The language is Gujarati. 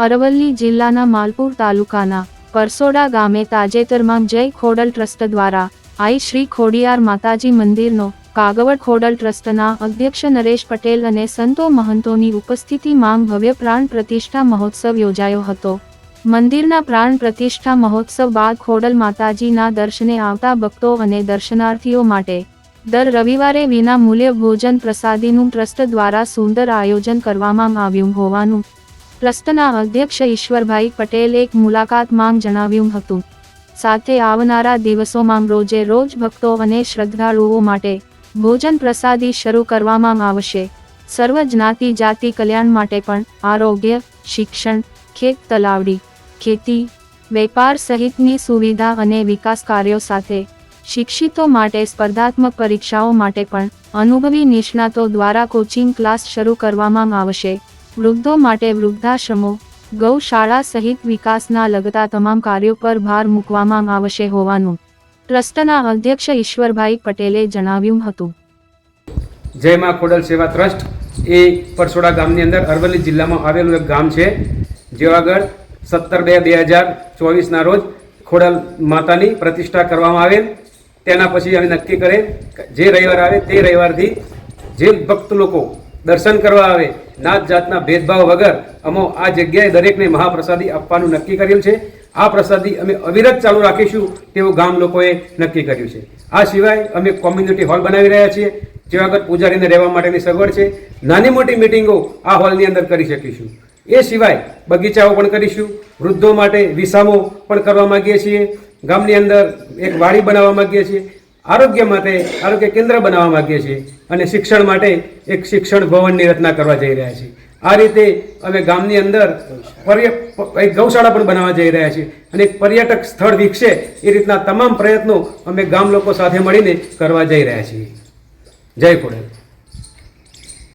અરવલ્લી જિલ્લાના માલપુર તાલુકાના પરસોડા ગામે તાજેતરમાં જય ખોડલ ટ્રસ્ટ દ્વારા આઈ શ્રી ખોડિયાર માતાજી મંદિરનો કાગવડ ખોડલ ટ્રસ્ટના અધ્યક્ષ નરેશ પટેલ અને સંતો મહંતોની ઉપસ્થિતિમાં ભવ્ય પ્રાણ પ્રતિષ્ઠા મહોત્સવ યોજાયો હતો. મંદિરના પ્રાણ પ્રતિષ્ઠા મહોત્સવ બાદ ખોડલ માતાજીના દર્શને આવતા ભક્તો અને દર્શનાર્થીઓ માટે દર રવિવારે વિના મૂલ્ય ભોજન પ્રસાદીનું ટ્રસ્ટ દ્વારા સુંદર આયોજન કરવામાં આવ્યું હોવાનું ટ્રસ્ટના અધ્યક્ષ ઈશ્વરભાઈ પટેલ એક મુલાકાત માંગ જણાવ્યું હતું. સાથે આવનારા દિવસોમાં રોજે રોજ ભક્તો અને શ્રદ્ધાળુઓ માટે ભોજન પ્રસાદી શરૂ કરવામાં આવશે. સર્વ જ્ઞાતિ જાતિ કલ્યાણ માટે પણ આરોગ્ય, શિક્ષણ, ખેત તલાવડી, ખેતી, વેપાર સહિતની સુવિધા અને વિકાસ કાર્યો સાથે શિક્ષિતો માટે સ્પર્ધાત્મક પરીક્ષાઓ માટે પણ અનુભવી નિષ્ણાતો દ્વારા કોચિંગ ક્લાસ શરૂ કરવામાં આવશે. વૃદ્ધો માટે વૃદ્ધાશ્રમો, ગૌશાળા સહિત વિકાસના લગતા તમામ કાર્યો પર ભાર મૂકવામાં આવશે હોવાનું ટ્રસ્ટના અધ્યક્ષ ઈશ્વરભાઈ પટેલે જણાવ્યું હતું. જય માં ખોડલ સેવા ટ્રસ્ટ. એ પરસોડા ગામની અંદર અરવલ્લી જિલ્લામાં આવેલું એક ગામ છે જે આગળ સત્તર બે બે હજાર ચોવીસના રોજ ખોડલ માતાની પ્રતિષ્ઠા કરવામાં આવેલ. તેના પછી અમે નક્કી કરે જે રવિવાર આવે તે રવિવારથી જે ભક્ત લોકો દર્શન કરવા આવે નાત જાતના ભેદભાવ વગર અમો આ જગ્યાએ દરેકને મહાપ્રસાદી આપવાનું નક્કી કરેલ છે. આ પ્રસાદી અમે અવિરત ચાલુ રાખીશું તેવું ગામ લોકોએ નક્કી કર્યું છે. આ સિવાય અમે કોમ્યુનિટી હોલ બનાવી રહ્યા છીએ જેવા આગળ પૂજારીને રહેવા માટેની સગવડ છે. નાની મોટી મિટિંગો આ હોલની અંદર કરી શકીશું. એ સિવાય બગીચાઓ પણ કરીશું. વૃદ્ધો માટે વિસામો પણ કરવા માંગીએ છીએ. ગામની અંદર એક વાડી બનાવવા માંગીએ છીએ. આરોગ્ય માટે આરોગ્ય કેન્દ્ર બનાવવા માગીએ છીએ અને શિક્ષણ માટે એક શિક્ષણ ભવનની રચના કરવા જઈ રહ્યા છીએ. આ રીતે અમે ગામની અંદર એક ગૌશાળા પણ બનાવવા જઈ રહ્યા છીએ અને એક પર્યટક સ્થળ વિકસે એ રીતના તમામ પ્રયત્નો અમે ગામ લોકો સાથે મળીને કરવા જઈ રહ્યા છીએ. જય ખોડલ